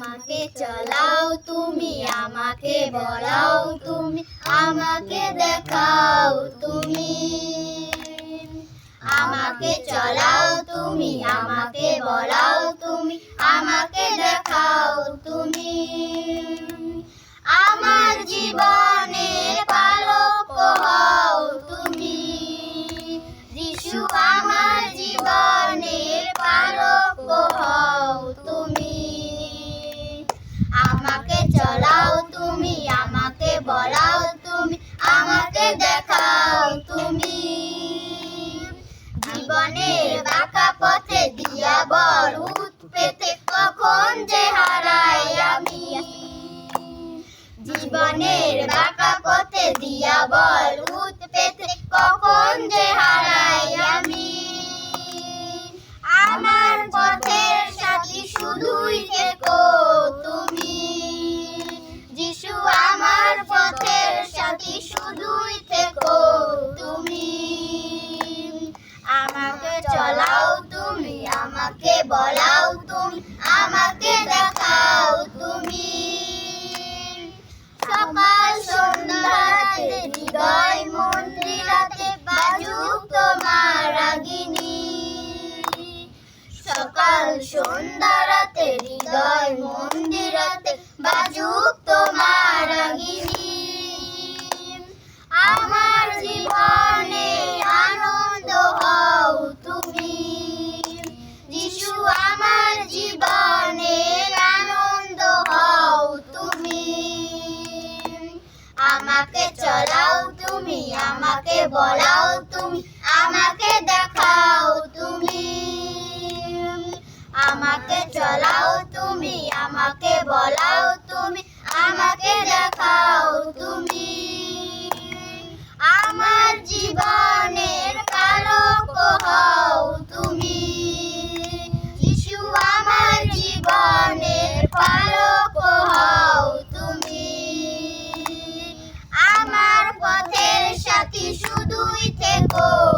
আমাকে চলাও তুমি আমাকে বলাও তুমি আমাকে দেখাও তুমি। আমাকে চলাও জীবনের বাঁকা পথে দিয়া বল উত পেতে কখন যে হারাই আমি। আমার পথের সাথী শুধুই থেকো তুমি। যিশু আমার পথের সাথী শুধুই থেকো তুমি। আমাকে চলাও তুমি, আমাকে বলাও সকাল সন্ধ্যা রাতে হৃদয় মন্দিরাতে বাজুক তোমার রাগিনী আমার জীবনে আনন্দ হও তুমি। যিশু, আমার জীবনের আনন্দ হও তুমি। আমাকে চলাও তুমি, আমাকে বলাও তুমি। থেকো